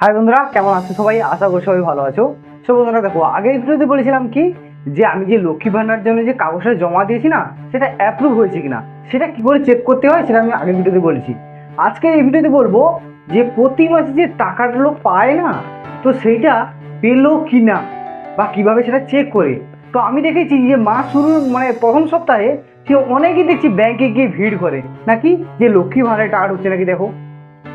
High বন্ধুরা, কেমন আছো সবাই? আশা করি সবাই ভালো আছো। সো বন্ধুরা, দেখো, আগের ভিডিওতে বলেছিলাম কি, যে আমি যে লক্ষ্মী ভান্ডার জন্য যে কাগজটা জমা দিয়েছি না, সেটা অ্যাপ্রুভ হয়েছে কিনা? সেটা কি করে চেক করতে হয়, সেটা আমি আগের ভিডিওতে বলেছি। আজকে এই ভিডিওতে বলব যে প্রতি মাসে যে টাকাটা লোক পায় না, তো সেইটা পেল কি না বা কীভাবে সেটা চেক করে? তো আমি দেখেছি যে মাস শুরু মানে প্রথম সপ্তাহে সে অনেকেই দেখছি ব্যাংকে গিয়ে ভিড় করে। নাকি? যে লক্ষ্মী ভান্ডারে টাকা ঢুকছে নাকি দেখো।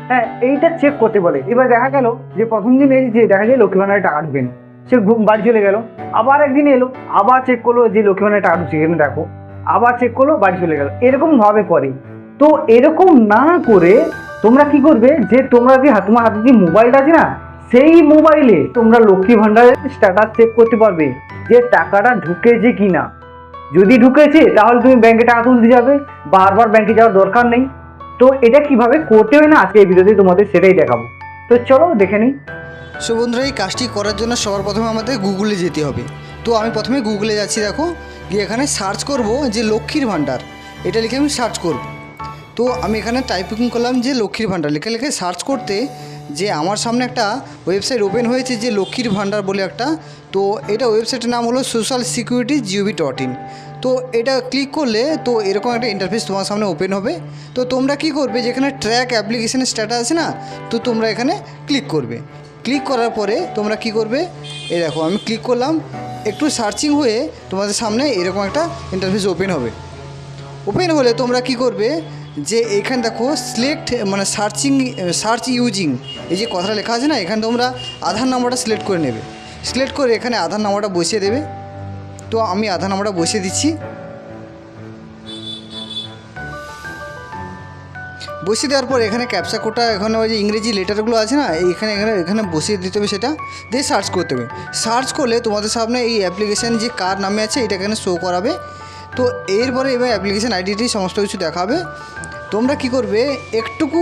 হ্যাঁ এইটা চেক করতে বলে। এবার দেখা গেল যে প্রথম দিন এই যে দেখা যায় লক্ষ্মী ভান্ডারে টাকা ঢুকেন। সে ঘুম, বাড়ি চলে গেল। আবার একদিন এলো, আবার চেক করল যে লক্ষ্মী ভান্ডারে টাকা ঢুকছে। এখানে দেখো, আবার চেক করল, বাড়ি চলে গেল। এরকম ভাবে করে। তো এরকম না করে তোমরা কি করবে যে তোমরা যে তোমার হাতে যে মোবাইলটা আছে না, সেই মোবাইলে তোমরা লক্ষ্মী ভান্ডারের স্ট্যাটাস চেক করতে পারবে যে টাকাটা ঢুকেছে কি না যদি ঢুকেছে, তাহলে তুমি ব্যাংকে টাকা তুলতে যাবে। বারবার ব্যাংকে যাওয়ার দরকার নেই। তো এটা কীভাবে করতে হয় না আজকে এই ভিডিওতে তোমাদের সেটাই দেখাবো। তো চলো দেখে নিই। সো বন্ধুরা, এই কাজটি করার জন্য সবার প্রথমে আমাদের গুগলে যেতে হবে। তো আমি প্রথমে গুগলে যাচ্ছি, দেখো। গিয়ে এখানে সার্চ করব যে লক্ষ্মীর ভাণ্ডার। এটা লিখে আমি সার্চ করব। তো আমি এখানে টাইপিং করলাম যে লক্ষ্মীর ভাণ্ডার। লিখে লিখে সার্চ করতে যে আমার সামনে একটা ওয়েবসাইট ওপেন হয়েছে যে লক্ষ্মীর ভাণ্ডার বলে একটা। তো এটা ওয়েবসাইটের নাম হলো social security GOV dot in তো এটা ক্লিক করলে তো এরকম একটা ইন্টারফেস তোমার সামনে ওপেন হবে। তো তোমরা কি করবে, যেখানে ট্র্যাক অ্যাপ্লিকেশনের স্ট্যাটাস আছে না, তো তোমরা এখানে ক্লিক করবে। ক্লিক করার পরে তোমরা কি করবে, এই দেখো আমি ক্লিক করলাম, একটু সার্চিং হয়ে তোমাদের সামনে এরকম একটা ইন্টারফেস ওপেন হবে। ওপেন হলে তোমরা কি করবে, যে এখানে দেখো সিলেক্ট মানে সার্চিং সার্চ ইউজিং এই যে কথাটা লেখা আছে না, এখানে তোমরা আধার নাম্বারটা সিলেক্ট করে নেবে। সিলেক্ট করে এখানে আধার নাম্বারটা বসিয়ে দেবে। তো আমি আধা নাম্বারটা বসিয়ে দিচ্ছি। বসিয়ে দেওয়ার পর এখানে ক্যাপচা কোডটা এখানে ওই যে ইংরেজি লেটারগুলো আছে না, এখানে এখানে এখানে বসিয়ে দিতে হবে সেটা। দিয়ে সার্চ করতে হবে। সার্চ করলে তোমাদের সামনে এই অ্যাপ্লিকেশান যে কার নামে আছে, এটা এখানে শো করাবে। তো এরপরে এবার অ্যাপ্লিকেশান আইডিটি সমস্ত কিছু দেখাবে। তোমরা কি করবে? একটুকু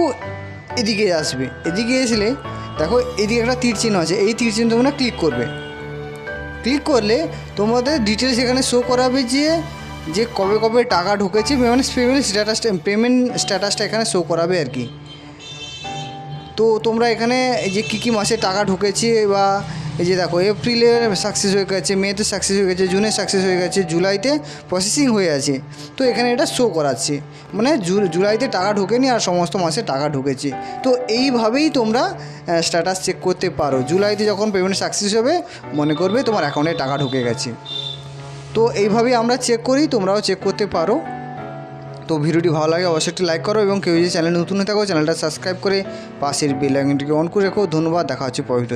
এদিকে আসবে। এদিকে আসলে দেখো, এদিকে একটা তীর চিহ্ন আছে। এই তীর চিহ্ন তোমরা ক্লিক করবে। ক্লিক করলে তোমাদের ডিটেলস এখানে শো করাবে যে যে কবে কবে টাকা ঢুকেছে পেমেন্ট পেমেন্ট স্ট্যাটাসটা পেমেন্ট স্ট্যাটাসটা এখানে শো করাবে আর কি। তো তোমরা এখানে যে কী কী মাসে টাকা ঢুকেছে বা এই যে দেখো এপ্রিলে সাকসেস হয়ে গেছে মেতে সাকসেস হয়ে গেছে জুনে সাকসেস হয়ে গেছে, জুলাইতে প্রসেসিং হয়ে আছে। তো এখানে এটা শো করাচ্ছে। মানে জুলাইতে টাকা ঢোকেনি আর সমস্ত মাসে টাকা ঢুকেছে। তো এইভাবেই তোমরা স্ট্যাটাস চেক করতে পারো। জুলাইতে যখন পেমেন্ট সাকসেস হবে, মনে করবে তোমার অ্যাকাউন্টে টাকা ঢুকে গেছে। তো এইভাবেই আমরা চেক করি, তোমরাও চেক করতে পারো। তো ভিডিওটি ভালো লাগে অবশ্যই একটি লাইক করো এবং কেউ যদি চ্যানেল নতুন হয়ে থাকো চ্যানেলটা সাবস্ক্রাইব করে পাশের বেল আইকনটিকে অন করে রেখো। ধন্যবাদ, দেখা হচ্ছে পরের